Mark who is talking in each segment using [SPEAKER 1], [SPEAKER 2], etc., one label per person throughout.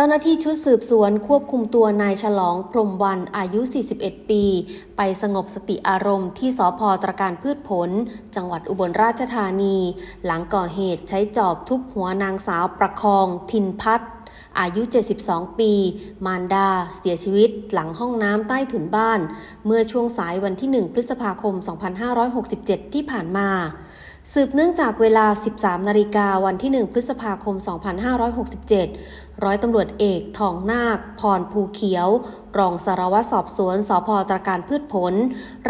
[SPEAKER 1] จ้าหน้าที่ชุดสืบสวนควบคุมตัวนายฉลองพรมวันอายุ 41 ปี ไปสงบสติอารมณ์ที่สพตรการพืชผล จังหวัดอุบลราชธานี หลังก่อเหตุใช้จอบทุบหัวนางสาวประคอง ทินพัฒน์อายุ 72 ปี มารดา เสียชีวิต หลังห้องน้ำใต้ถุนบ้าน เมื่อช่วงสายวันที่ 1 พฤษภาคม 2567 ที่ผ่านมา สืบเนื่องจากเวลา 13 นาฬิกาวันที่ 1 พฤษภาคม 2567 ร้อยตำรวจเอกทองนาค พรภูเขียวรองสารวัตรสอบสวนสพตรการพืชผล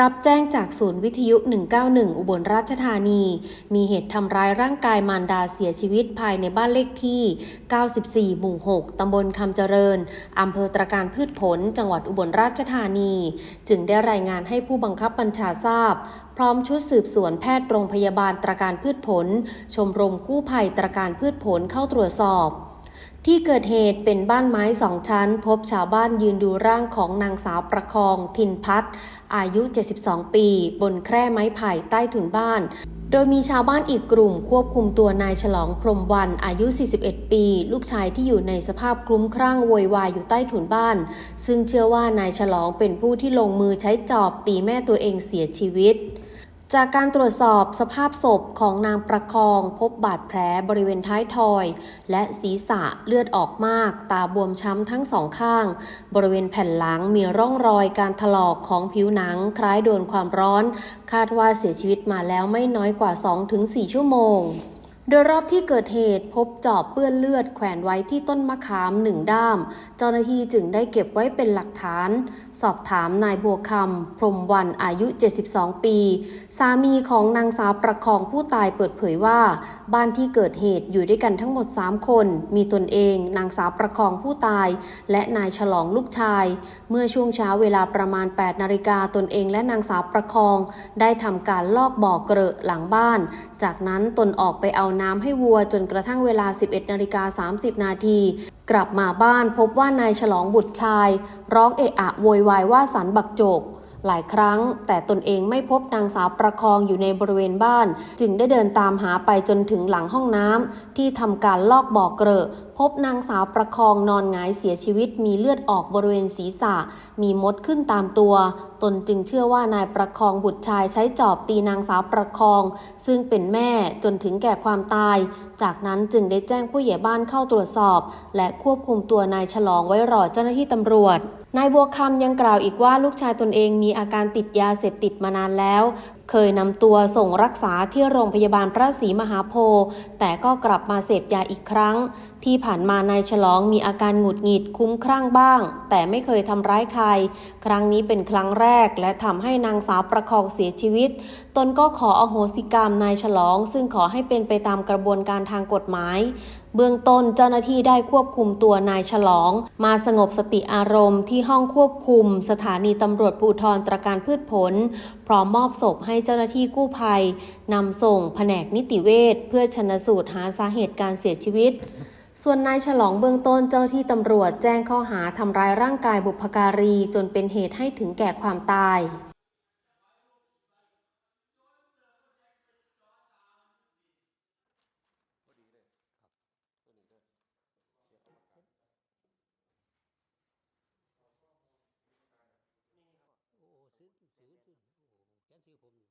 [SPEAKER 1] รับแจ้งจากศูนย์วิทยุ 191 อุบลราชธานี มีเหตุทำร้ายร่างกายมารดาเสียชีวิตภายในบ้านเลขที่ 94 หมู่ 6 ตำบลคำเจริญ อำเภอตรการพืชผล จังหวัดอุบลราชธานี จึงได้รายงานให้ผู้บังคับบัญชาทราบ พร้อมชุดสืบสวนแพทย์โรงพยาบาลตรการพืชผล ชมรมกู้ภัยตรการพืชผลเข้าตรวจสอบ ที่เกิดเหตุเป็นบ้านไม้สองชั้น พบชาวบ้านยืนดูร่างของนางสาวประคอง ทินพัฒน์อายุ 72 ปี บนแคร่ไม้ไผ่ใต้ถุนบ้าน โดยมีชาวบ้านอีกกลุ่มควบคุมตัวนายฉลองพรมวันอายุ 41 ปี ลูกชายที่อยู่ในสภาพคลุ้มครั่งโวยวายอยู่ใต้ถุนบ้าน ซึ่งเชื่อว่านายฉลองเป็นผู้ที่ลงมือใช้จอบตีแม่ตัวเองเสียชีวิต จากการตรวจสอบสภาพศพของนางประคองพบบาดแผลบริเวณท้ายทอย และศีรษะเลือดออกมาก ตาบวมช้ำทั้งสองข้าง บริเวณแผ่นหลังมีร่องรอยการถลอกของผิวหนังคล้ายโดนความร้อน คาดว่าเสียชีวิตมาแล้วไม่น้อยกว่า 2-4 ชั่วโมง โดยรอบที่เกิดเหตุพบจอบเปื้อนเลือดแขวนไว้ที่ต้นมะขามหนึ่งด้าม เจ้าหน้าที่จึงได้เก็บไว้เป็นหลักฐาน สอบถามนายบัวคำพรมวันอายุ 72 ปี สามีของนางสาวประคองผู้ตายเปิดเผยว่า บ้านที่เกิดเหตุอยู่ด้วยกันทั้งหมด 3 คน มีตนเอง นางสาวประคองผู้ตาย และนายฉลองลูกชาย เมื่อช่วงเช้าเวลาประมาณ 8 นาฬิกาตนเองและนางสาวประคอง ได้ทำการลอกบ่อเกลอะหลังบ้าน จากนั้นตนออกไปเอาน้ำให้วัวจนกระทั่งเวลา 11นาฬิกา30 นาที กลับมาบ้านพบว่านายฉลองบุตรชาย ร้องเอะอะโวยวายว่าสันบักโจก หลายครั้ง แต่ตนเองไม่พบนางสาวประคองอยู่ในบริเวณบ้าน จึงได้เดินตามหาไปจนถึงหลังห้องน้ำที่ทำการลอกบ่อเกลอะพบนางสาวประคองนอนหงายเสียชีวิต มีเลือดออกบริเวณศีรษะ มีมดขึ้นตามตัว ตนจึงเชื่อว่านายประคองบุตรชายใช้จอบตีนางสาวประคอง ซึ่งเป็นแม่จนถึงแก่ความตาย จากนั้นจึงได้แจ้งผู้ใหญ่บ้านเข้าตรวจสอบ และควบคุมตัวนายฉลองไว้รอเจ้าหน้าที่ตำรวจ นายบัวคำยังกล่าวอีกว่าลูกชายตนเองมีอาการติดยาเสพติดมานานแล้ว เคยนำตัวส่งรักษาที่โรงพยาบาลพระศรีมหาโพธิ์แต่ก็กลับมาเสพยาอีกครั้ง ที่ผ่านมานายฉลองมีอาการหงุดหงิดคุ้มครั่งบ้าง แต่ไม่เคยทำร้ายใคร ครั้งนี้เป็นครั้งแรก และทำให้นางสาวประคองเสียชีวิต ตนก็ขออโหสิกรรมนายฉลอง ซึ่งขอให้เป็นไปตามกระบวนการทางกฎหมายเบื้องต้นเจ้าหน้าที่ได้ควบคุมตัวนายฉลอง มาสงบสติอารมณ์ที่ห้องควบคุม สถานีตำรวจภูธรตรการพืชผล พร้อมมอบศพให้เจ้าหน้าที่กู้ภัยนำส่งแผนกนิติเวชเพื่อชนสูตรหาสาเหตุการเสียชีวิต ส่วนนายฉลองเบื้องต้นเจ้าที่ตำรวจแจ้งข้อหาทำร้ายร่างกายบุพการีจนเป็นเหตุให้ถึงแก่ความตาย 没有过敏